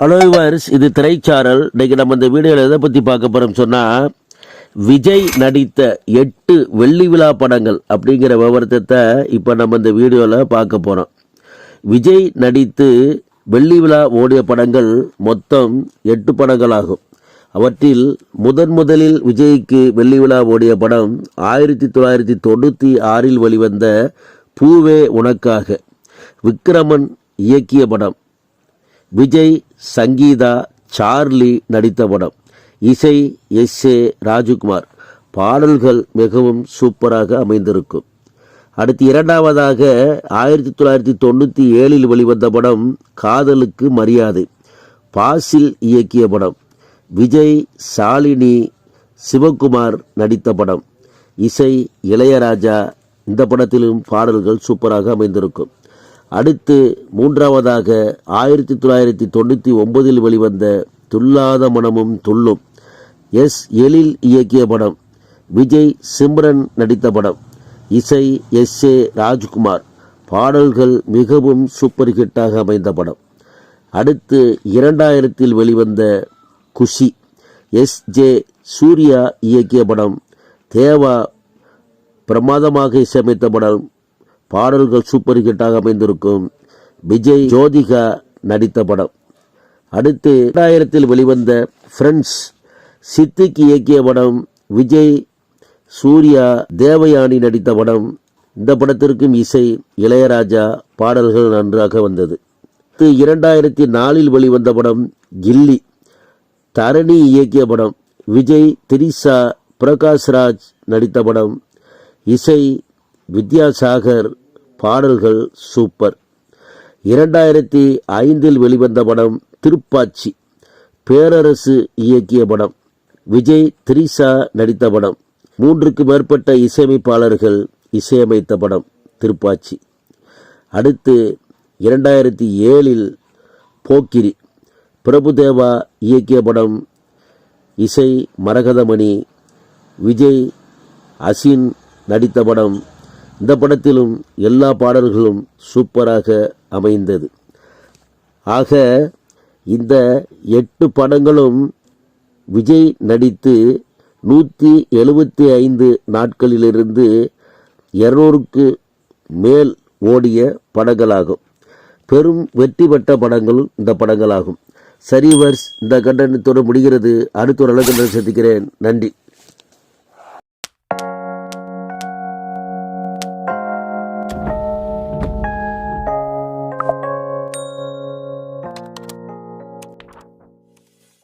Hello viewers இது திரைச்சாரல். இன்றைக்கி நம்ம இந்த வீடியோவில் எதை பற்றி பார்க்க போகிறோம் சொன்னால் விஜய் நடித்த எட்டு வெள்ளி விழா படங்கள் அப்படிங்கிற விவரத்தை இப்போ நம்ம இந்த வீடியோவில் பார்க்க போகிறோம் விஜய் நடித்து வெள்ளி விழா ஓடிய படங்கள் மொத்தம் எட்டு படங்கள் ஆகும் அவற்றில் முதன் முதலில் விஜய்க்கு வெள்ளி விழா ஓடிய படம் ஆயிரத்தி தொள்ளாயிரத்தி தொண்ணூற்றி ஆறில் வெளிவந்த பூவே உனக்காக விக்ரமன் இயக்கிய படம். விஜய் சங்கீதா சார்லி நடித்த படம். இசை எஸ் ஏ ராஜகுமார். பாடல்கள் மிகவும் சூப்பராக அமைந்திருக்கும். அடுத்து இரண்டாவதாக ஆயிரத்தி தொள்ளாயிரத்தி தொண்ணூற்றி ஏழில் வெளிவந்த படம் காதலுக்கு மரியாதை. பாசில் இயக்கிய படம். விஜய் சாலினி சிவகுமார் நடித்த படம். இசை இளையராஜா. இந்த படத்திலும் பாடல்கள் சூப்பராக அமைந்திருக்கும். அடுத்து மூன்றாவதாக ஆயிரத்தி தொள்ளாயிரத்தி தொண்ணூற்றி ஒன்பதில் வெளிவந்த துல்லாத மனமும் துள்ளும். எஸ். எழில் இயக்கிய படம். விஜய் சிம்ரன் நடித்த படம். இசை எஸ். ஏ. ராஜ்குமார். பாடல்கள் மிகவும் சூப்பர் ஹிட்டாக அமைந்த படம். அடுத்து இரண்டாயிரத்தில் வெளிவந்த குஷி. எஸ். ஜே. சூர்யா இயக்கிய படம். தேவா பிரமாதமாக இசையமைத்த படம். பாடல்கள் சூப்பர் ஹிட்டாக அமைந்திருக்கும். விஜய் ஜோதிகா நடித்த படம். அடுத்து இரண்டாயிரத்தில் வெளிவந்த ஃப்ரெண்ட்ஸ் சித்திக்கு இயக்கிய படம் விஜய் சூர்யா தேவயானி நடித்த படம். இந்த படத்திற்கும் இசை இளையராஜா பாடல்கள் நன்றாக வந்தது. இரண்டாயிரத்தி நாலில் வெளிவந்த படம் கில்லி. தரணி இயக்கிய படம் விஜய் திரிசா பிரகாஷ்ராஜ் நடித்த படம். இசை வித்யாசாகர் பாடல்கள் சூப்பர். இரண்டாயிரத்தி ஐந்தில் வெளிவந்த படம் திருப்பாச்சி பேரரசு இயக்கிய படம். விஜய் திரிசா நடித்த படம். மூன்றுக்கு மேற்பட்ட இசையமைப்பாளர்கள் இசையமைத்த படம் திருப்பாச்சி. அடுத்து இரண்டாயிரத்தி ஏழில் போக்கிரி பிரபுதேவா இயக்கிய படம் இசை மரகதமணி விஜய் அசின் நடித்த படம் இந்த படத்திலும் எல்லா பாடல்களும் சூப்பராக அமைந்தது. ஆக இந்த எட்டு படங்களும் விஜய் நடித்து நூற்றி எழுபத்தி ஐந்து நாட்களிலிருந்து இருநூறுக்கு மேல் ஓடிய படங்களாகும். பெரும் வெற்றி பெற்ற படங்களும் இந்த படங்களாகும். சரி வர்ஸ் இந்த கண்டனத்தோடு முடிகிறது. அடுத்த ஒரு அழகு சந்திக்கிறேன். நன்றி.